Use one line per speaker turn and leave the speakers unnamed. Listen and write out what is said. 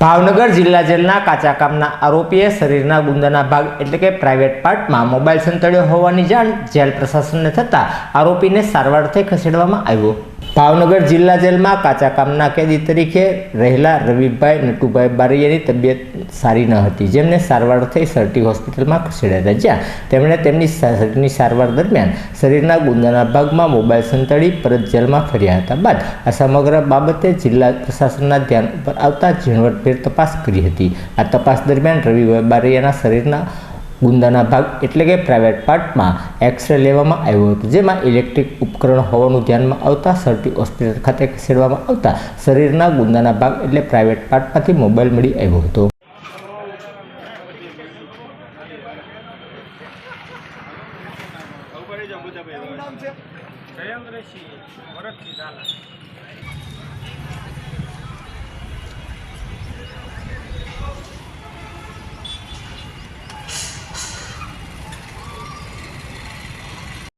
ભાવનગર જિલ્લા જેલના કાચા કામના આરોપીએ શરીરના ગુંદાના ભાગ એટલે કે પ્રાઇવેટ પાર્ટમાં મોબાઈલ સંતળ્યો હોવાની જાણ જેલ પ્રશાસનને થતાં આરોપીને સારવારથી ખસેડવામાં આવ્યો. ભાવનગર જિલ્લા જેલમાં કાચા કામના કેદી તરીકે રહેલા રવિભાઈ નટુભાઈ બારૈયાની તબિયત સારી ન હતી. જેમને સારવારથી સરટી હોસ્પિટલમાં ખસેડ્યા જ્યાં તેમણે તેમની શરીરની સારવાર દરમિયાન શરીરના ગુંદાના ભાગમાં મોબાઈલ સંતાડી પરત જેલમાં ફર્યા હતા બાદ આ સમગ્ર બાબતે જિલ્લા પ્રશાસનના ધ્યાન ઉપર આવતા ઝીણવટભેર તપાસ કરી હતી. આ તપાસ દરમિયાન રવિભાઈ બારૈયાના શરીરના ગુંદાના ભાગ એટલે કે પ્રાઇવેટ પાર્ટમાં એક્સરે લેવામાં આવ્યો હતો. જેમાં ઇલેક્ટ્રિક ઉપકરણ હોવાનું ધ્યાનમાં આવતા સરટી હોસ્પિટલ ખાતે ખસેડવામાં આવતા શરીરના ગુંદાના ભાગ એટલે પ્રાઇવેટ પાર્ટમાંથી મોબાઈલ મળી આવ્યો હતો. જયંદ્રસિંહ વરતથી ઝાલા.